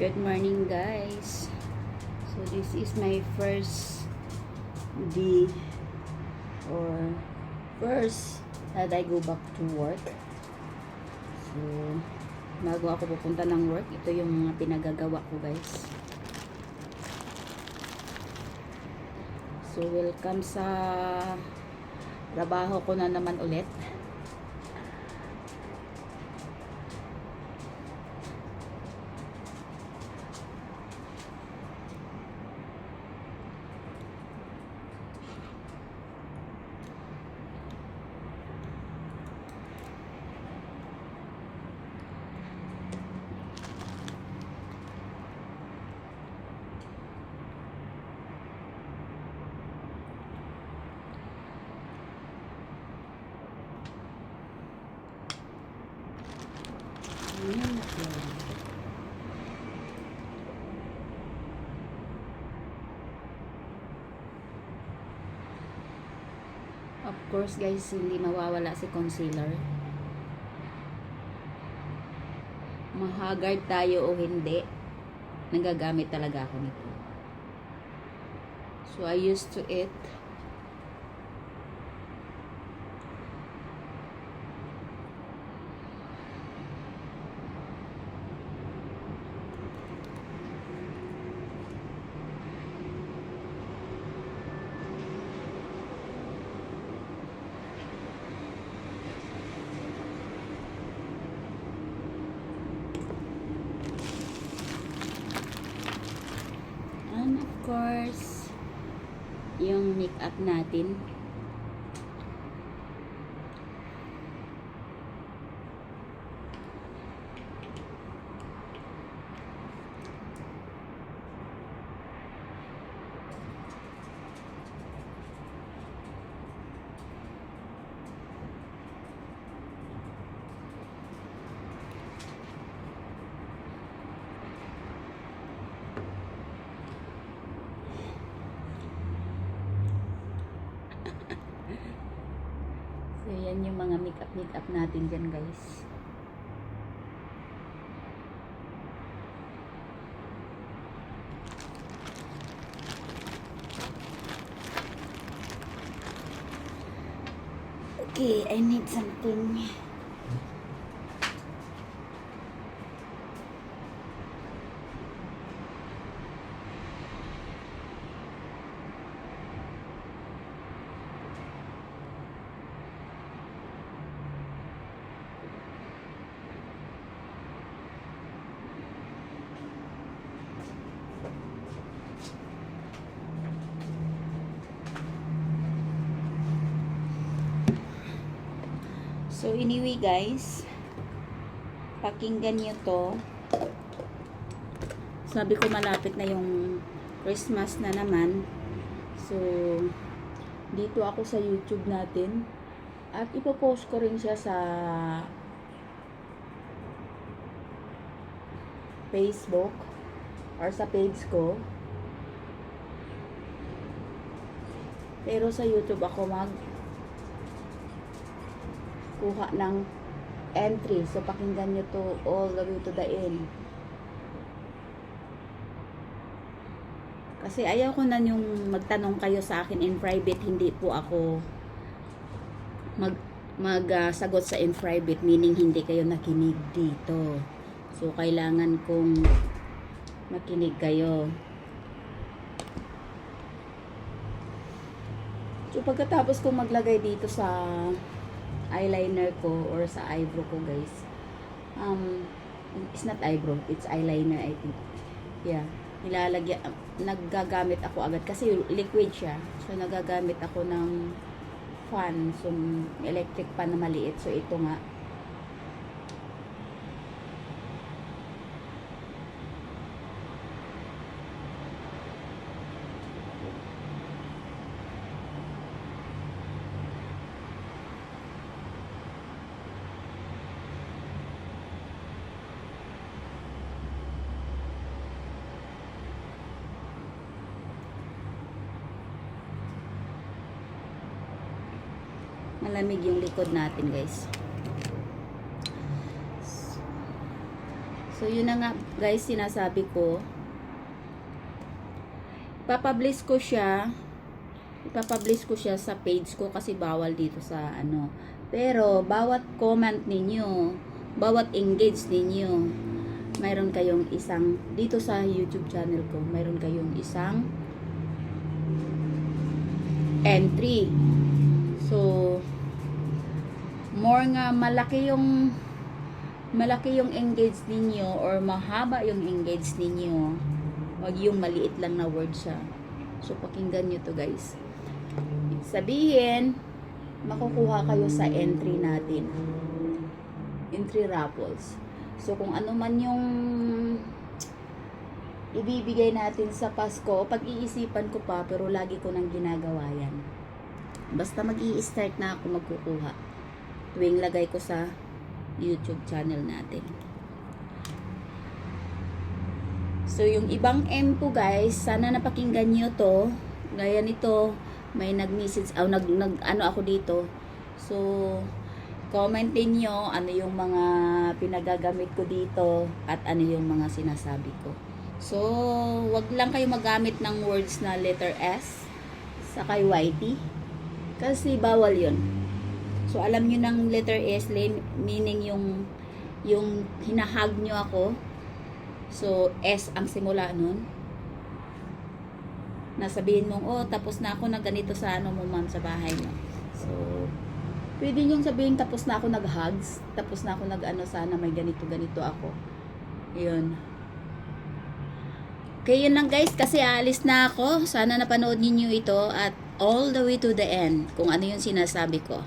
Good morning guys. So this is my first day or first that I go back to work. So bago ako pupunta ng work, ito yung mga pinagagawa ko guys. So welcome sa trabaho ko na naman ulit. Ayan, okay. Of course guys, hindi mawawala si concealer. Mahagard tayo o hindi, nagagamit talaga ako nito. So I used to it. And of course, yung makeup natin. So, yan yung mga makeup makeup natin dyan, guys. Okay, I need something. So, anyway guys, pakinggan nyo to. Sabi ko malapit na yung Christmas na naman. So, dito ako sa YouTube natin. At ipopost ko rin siya sa Facebook or sa page ko. Pero sa YouTube ako mag kuha ng entry. So, pakinggan nyo to all the way to the end. Kasi ayaw ko na yung magtanong kayo sa akin in private. Hindi po ako mag magsagot sa in private. Meaning, hindi kayo nakinig dito. So, kailangan kong makinig kayo. So, pagkatapos kong maglagay dito sa eyeliner ko or sa eyebrow ko guys. Um it's not eyebrow it's eyeliner I think. Yeah. Nilalagyan naggagamit ako agad kasi liquid siya. So nagagamit ako ng fan. So electric fan na maliit. So ito nga malamig yung likod natin guys So, yun na nga, guys, sinasabi ko. Ipapublish ko siya. Ipapublish ko siya sa page ko kasi bawal dito sa ano. Pero, bawat comment ninyo, bawat engage ninyo, mayroon kayong isang, dito sa YouTube channel ko, mayroon kayong isang entry. So, more nga malaki yung malaki yung engage ninyo or mahaba yung engage ninyo, wag yung maliit lang na word siya. So, pakinggan nyo to guys. Sabihin, makukuha kayo sa entry natin. Entry raffles. So, kung ano man yung ibibigay natin sa Pasko, pag-iisipan ko pa, pero lagi ko nang ginagawa yan. Basta mag start na ako magkukuha. Tuwing lagay ko sa YouTube channel natin. So, yung ibang M po guys, sana napakinggan nyo to. Gaya nito, may nag-message, oh, nag, nag, ano ako dito. So, comment din nyo ano yung mga pinagagamit ko dito at ano yung mga sinasabi ko. So, wag lang kayo magamit ng words na letter S sa kay YT. Kasi bawal yun. So, alam nyo ng letter S, meaning yung yung hinahag nyo ako. So, S ang simula nun. Nasabihin mong, oh, tapos na ako na ganito sa ano mo, ma'am, sa bahay mo. So, pwede nyo sabihin, tapos na ako nag-hugs, tapos na ako nag-ano, sana may ganito-ganito ako. Yun. Okay, yun lang guys, kasi alis na ako. Sana napanood ninyo ito at all the way to the end, kung ano yung sinasabi ko.